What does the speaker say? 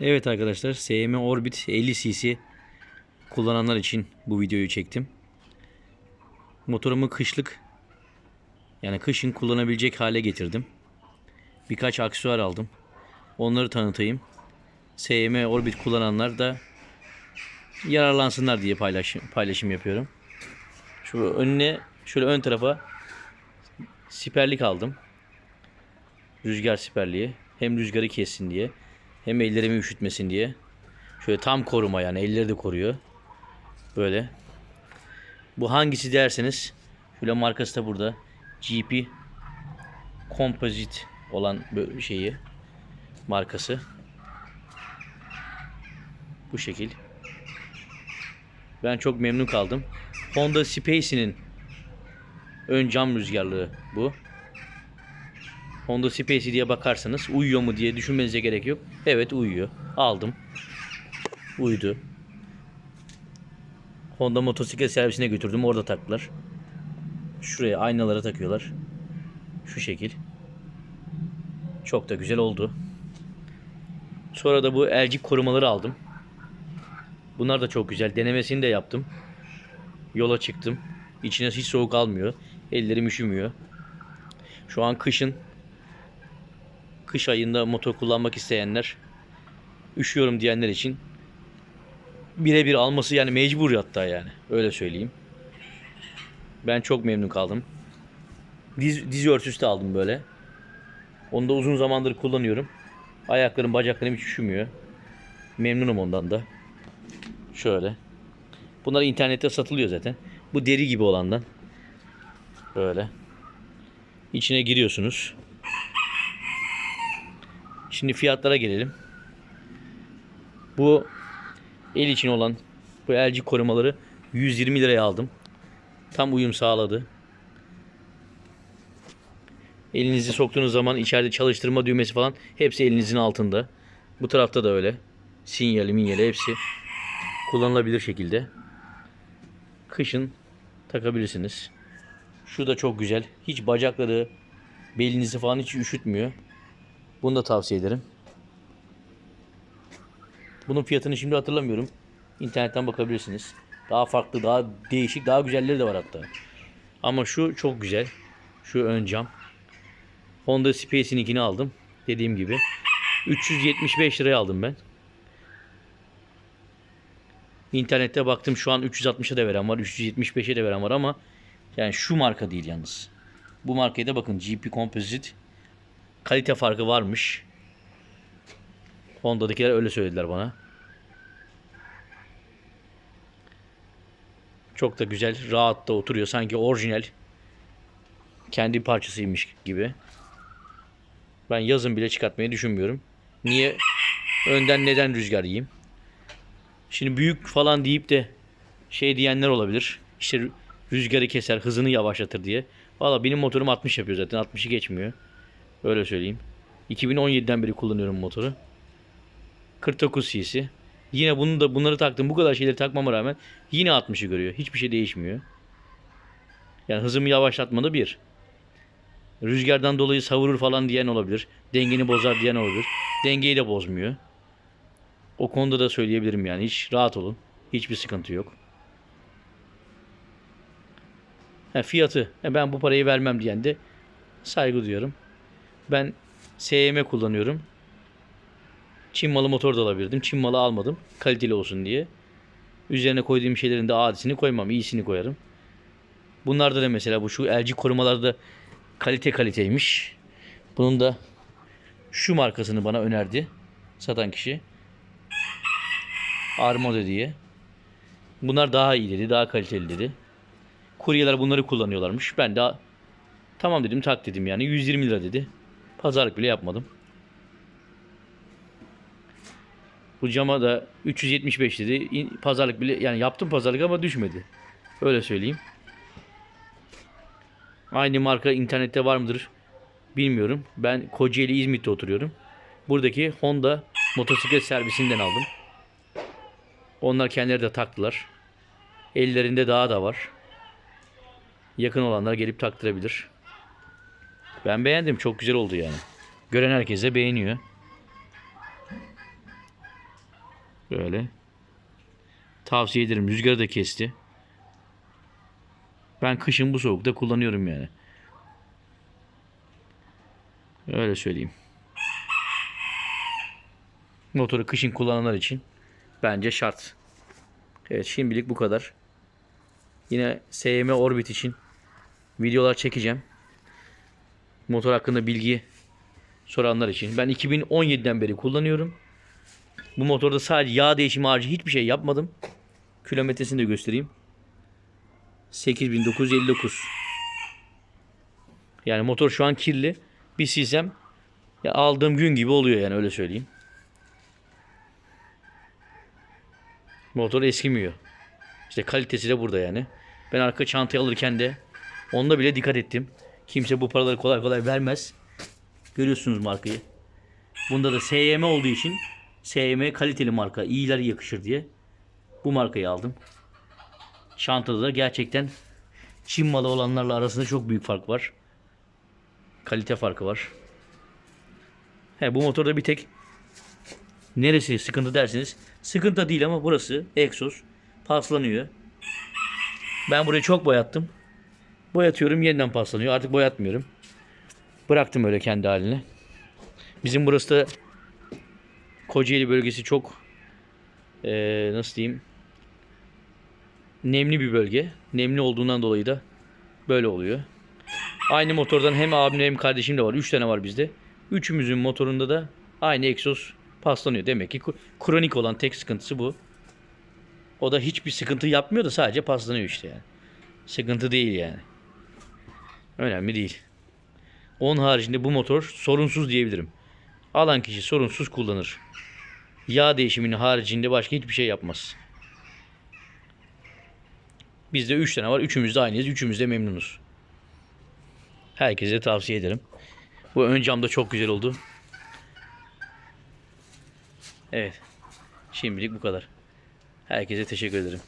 Evet arkadaşlar SM Orbit 50 cc kullananlar için bu videoyu çektim. Motorumu kışlık yani kışın kullanabilecek hale getirdim. Birkaç aksesuar aldım. Onları tanıtayım. SM Orbit kullananlar da yararlansınlar diye paylaşım, paylaşım yapıyorum. Şu önüne şöyle ön tarafa siperlik aldım. Rüzgar siperliği. Hem rüzgarı kessin diye. Hem ellerimi üşütmesin diye. Şöyle tam koruma yani elleri de koruyor. Böyle. Bu hangisi derseniz şöyle markası da burada. GP Composite olan şeyi markası. Bu şekil. Ben çok memnun kaldım. Honda Space'inin ön cam rüzgarlığı bu. Honda Space diye bakarsanız uyuyor mu diye düşünmenize gerek yok. Evet uyuyor. Aldım. Uyudu. Honda motosiklet servisine götürdüm. Orada taktılar. Şuraya aynalara takıyorlar. Şu şekil. Çok da güzel oldu. Sonra da bu elcik korumaları aldım. Bunlar da çok güzel. Denemesini de yaptım. Yola çıktım. İçine hiç soğuk almıyor. Ellerim üşümüyor. Şu an kışın kış ayında motor kullanmak isteyenler üşüyorum diyenler için birebir alması yani mecbur hatta yani öyle söyleyeyim. Ben çok memnun kaldım. Diz, diz örtüsü de aldım böyle. Onu da uzun zamandır kullanıyorum. Ayaklarım bacaklarım hiç üşümüyor. Memnunum ondan da. Şöyle. Bunlar internette satılıyor zaten. Bu deri gibi olandan. Böyle. İçine giriyorsunuz. Şimdi fiyatlara gelelim. Bu el için olan bu LG korumaları 120 liraya aldım. Tam uyum sağladı. Elinizi soktuğunuz zaman içeride çalıştırma düğmesi falan hepsi elinizin altında. Bu tarafta da öyle. Sinyali, minyali hepsi kullanılabilir şekilde. Kışın takabilirsiniz. Şu da çok güzel. Hiç bacakları, belinizi falan hiç üşütmüyor. Bunu da tavsiye ederim. Bunun fiyatını şimdi hatırlamıyorum. İnternetten bakabilirsiniz. Daha farklı, daha değişik, daha güzelleri de var hatta. Ama şu çok güzel. Şu ön cam. Honda Space'inkini aldım. Dediğim gibi. 375 liraya aldım ben. İnternette baktım şu an 360'a da veren var, 375'e de veren var ama yani şu marka değil yalnız. Bu markaya da bakın GP Composite kalite farkı varmış. Honda'dakiler öyle söylediler bana. Çok da güzel, rahat da oturuyor. Sanki orijinal kendi parçasıymış gibi. Ben yazın bile çıkartmayı düşünmüyorum. Niye? Önden neden rüzgar yiyeyim? Şimdi büyük falan deyip de şey diyenler olabilir. İşte rü- rüzgarı keser, hızını yavaşlatır diye. Valla benim motorum 60 yapıyor zaten. 60'ı geçmiyor. Öyle söyleyeyim. 2017'den beri kullanıyorum motoru. 49 cc. Yine bunu da bunları taktım. Bu kadar şeyleri takmama rağmen yine 60'ı görüyor. Hiçbir şey değişmiyor. Yani hızımı yavaşlatmadı bir. Rüzgardan dolayı savurur falan diyen olabilir. Dengeni bozar diyen olabilir. Dengeyi de bozmuyor. O konuda da söyleyebilirim yani. Hiç rahat olun. Hiçbir sıkıntı yok. Ha, fiyatı. ha, ben bu parayı vermem diyen de saygı duyuyorum. Ben SM kullanıyorum. Çin malı motor da alabilirdim. Çin malı almadım. Kaliteli olsun diye. Üzerine koyduğum şeylerin de adisini koymam. iyisini koyarım. Bunlarda da mesela bu şu LG korumalarda kalite kaliteymiş. Bunun da şu markasını bana önerdi. Satan kişi. Armode diye. Bunlar daha iyi dedi. Daha kaliteli dedi. Kuryeler bunları kullanıyorlarmış. Ben de tamam dedim tak dedim yani. 120 lira dedi. Pazarlık bile yapmadım. Bu cama da 375 dedi. Pazarlık bile yani yaptım pazarlık ama düşmedi. Öyle söyleyeyim. Aynı marka internette var mıdır bilmiyorum. Ben Kocaeli İzmit'te oturuyorum. Buradaki Honda motosiklet servisinden aldım. Onlar kendileri de taktılar. Ellerinde daha da var. Yakın olanlar gelip taktırabilir. Ben beğendim. Çok güzel oldu yani. Gören herkese beğeniyor. Böyle. Tavsiye ederim. Rüzgarı da kesti. Ben kışın bu soğukta kullanıyorum yani. Öyle söyleyeyim. Motoru kışın kullananlar için bence şart. Evet şimdilik bu kadar. Yine SM Orbit için videolar çekeceğim. Motor hakkında bilgi soranlar için. Ben 2017'den beri kullanıyorum. Bu motorda sadece yağ değişimi harici hiçbir şey yapmadım. Kilometresini de göstereyim. 8959. Yani motor şu an kirli. Bir silsem ya aldığım gün gibi oluyor yani öyle söyleyeyim. Motor eskimiyor. İşte kalitesi de burada yani. Ben arka çantayı alırken de onda bile dikkat ettim. Kimse bu paraları kolay kolay vermez. Görüyorsunuz markayı. Bunda da SYM olduğu için SYM kaliteli marka. iyiler yakışır diye bu markayı aldım. Çantada da gerçekten Çin malı olanlarla arasında çok büyük fark var. Kalite farkı var. He, bu motorda bir tek neresi sıkıntı dersiniz. Sıkıntı değil ama burası egzoz paslanıyor. Ben burayı çok boyattım. Boyatıyorum yeniden paslanıyor. Artık boyatmıyorum. Bıraktım öyle kendi haline. Bizim burası da Kocaeli bölgesi çok eee, nasıl diyeyim nemli bir bölge. Nemli olduğundan dolayı da böyle oluyor. Aynı motordan hem abim hem kardeşim de var. 3 tane var bizde. Üçümüzün motorunda da aynı egzoz paslanıyor. Demek ki kronik olan tek sıkıntısı bu. O da hiçbir sıkıntı yapmıyor da sadece paslanıyor işte yani. Sıkıntı değil yani. Önemli değil. Onun haricinde bu motor sorunsuz diyebilirim. Alan kişi sorunsuz kullanır. Yağ değişiminin haricinde başka hiçbir şey yapmaz. Bizde 3 tane var. Üçümüz de aynıyız. Üçümüz de memnunuz. Herkese tavsiye ederim. Bu ön cam da çok güzel oldu. Evet. Şimdilik bu kadar. Herkese teşekkür ederim.